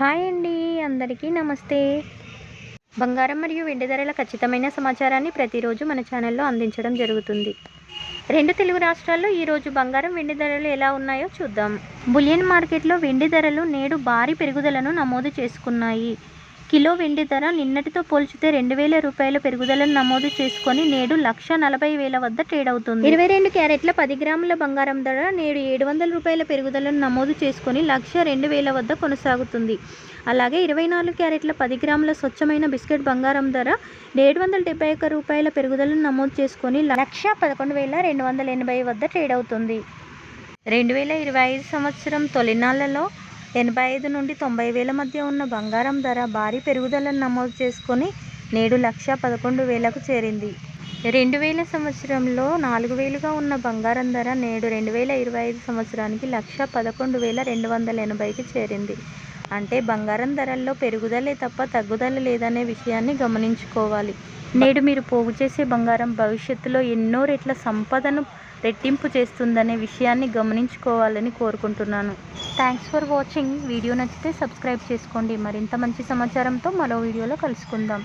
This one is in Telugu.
హాయ్ అండి అందరికీ నమస్తే. బంగారం మరియు వెండి ధరల ఖచ్చితమైన సమాచారాన్ని ప్రతిరోజు మన ఛానల్లో అందించడం జరుగుతుంది. రెండు తెలుగు రాష్ట్రాల్లో ఈరోజు బంగారం వెండి ధరలు ఎలా ఉన్నాయో చూద్దాం. బులియన్ మార్కెట్లో వెండి ధరలు నేడు భారీ పెరుగుదలను నమోదు చేసుకున్నాయి. కిలో వెండి ధర నిన్నటితో పోల్చితే రెండు వేల రూపాయల పెరుగుదలను నమోదు చేసుకొని నేడు లక్ష నలభై వేల వద్ద ట్రేడ్ అవుతుంది ఇరవై రెండు క్యారెట్ల పది గ్రాముల బంగారం ధర నేడు ఏడు వందల రూపాయల పెరుగుదలను నమోదు చేసుకొని లక్ష రెండు వేల వద్ద కొనసాగుతుంది. అలాగే ఇరవై నాలుగు క్యారెట్ల పది గ్రాముల స్వచ్ఛమైన బిస్కెట్ బంగారం ధర ఏడు వందల డెబ్బై ఒక్క రూపాయల పెరుగుదలను నమోదు చేసుకొని లక్ష పదకొండు వేల రెండు వందల ఎనభై వద్ద ట్రేడ్ అవుతుంది రెండు వేల ఇరవై ఐదు సంవత్సరం తొలినాళ్ళలో ఎనభై ఐదు నుండి తొంభై వేల మధ్య ఉన్న బంగారం ధర భారీ పెరుగుదలను నమోదు చేసుకొని నేడు లక్ష పదకొండు వేలకు చేరింది. రెండు వేల సంవత్సరంలో నాలుగు వేలుగా ఉన్న బంగారం ధర నేడు రెండు వేల ఇరవై ఐదు సంవత్సరానికి లక్ష పదకొండు వేల రెండు వందల ఎనభైకి చేరింది. అంటే బంగారం ధరల్లో పెరుగుదలే తప్ప తగ్గుదల లేదనే విషయాన్ని గమనించుకోవాలి. నేడు మీరు పోగు చేసే బంగారం భవిష్యత్తులో ఎన్నో రెట్ల సంపదను రెట్టింపు చేస్తుందనే విషయాన్ని గమనించుకోవాలని కోరుకుంటున్నాను. థ్యాంక్స్ ఫర్ వాచింగ్ వీడియో నచ్చితే సబ్స్క్రైబ్ చేసుకోండి. మరింత మంచి సమాచారంతో మరో వీడియోలో కలుసుకుందాం.